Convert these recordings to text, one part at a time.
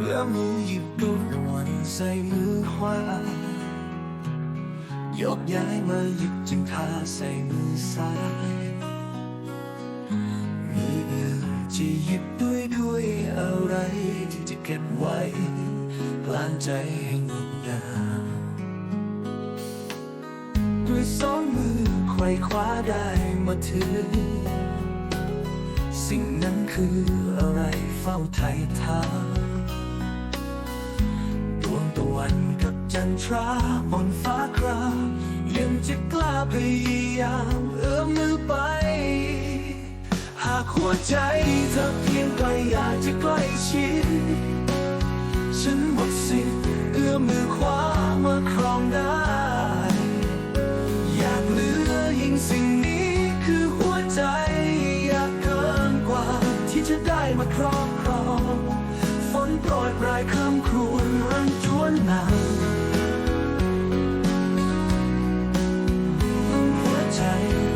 เอื้อมือหยิบดูวันใส่มือขวายกย้ายมาหยิบจึงทาใส่มือซ้ายมืออื่นจะหยิบด้วยด้วยอะไรที่จะเก็บไว้กลางใจให้งดงามด้วยสองมือไขว่คว้าได้มาถึงสิ่งนั้นคืออะไรเฝ้าไทยทา จันทราบนฟ้าครามยังจะกล้าพยายามเอื้อมมือไป หากหัวใจเธอเพียงไกลอยากจะใกล้ชิด ฉันหมดสิทธิ์เอื้อมมือขวามาครองได้ อยากเหลือยิ่งสิ่งนี้คือหัวใจ อยากเกินกว่าที่จะได้มาครอบครอง ฝนโปรยปลายคำครวญรันจวนหนาวหัวใจ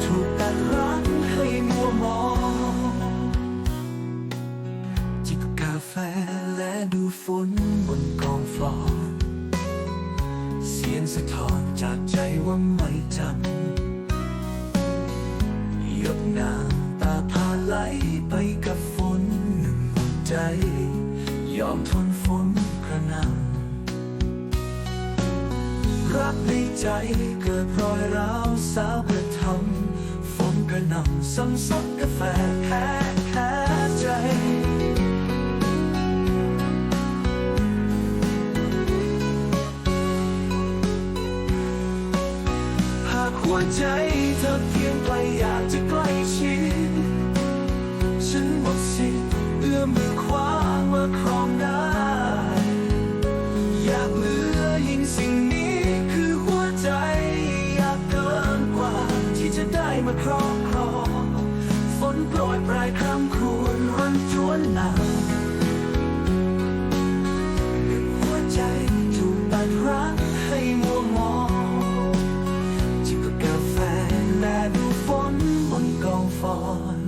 ถูกตัดรั้งให้มัวมอง จิบกาแฟและดูฝนบนกองฟลอร์เสียงสะท้อนจากใจว่าไม่จำหยดน้ำตาพาไหลไป ยอมทนฝนกระหนำรักในใจเกิดรอยร้าวสาวกระทำฝนกระหนำซ้ำซักกาแฟแค่แค่ใจหากหัวใจเธอเพียงไกลอยากจะใกล้ชิดฉันหมด เหลือยิ่งสิ่งนี้คือหัวใจ อยากเกินกว่าที่จะได้มาครอบครองฝนโปรยปลายคำควรรันจวนหนาวหัวใจถูกตัดรักให้มัวมองจิบกาแฟและดูฝนบนกองฟอน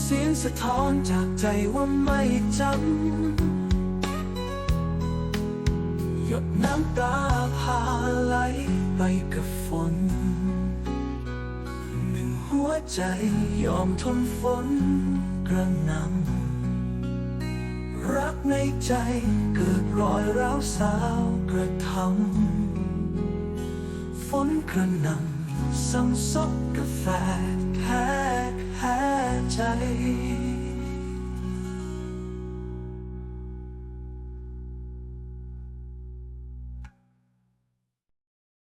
เสียงสะท้อนจากใจว่าไม่จำ น้ำตาพาไหลไปกับฝน หนึ่งหัวใจยอมทนฝนกระหนำรักในใจเกิดรอยร้าวสาวกระทำฝนกระหน่ำซ้ำซบกาแฟ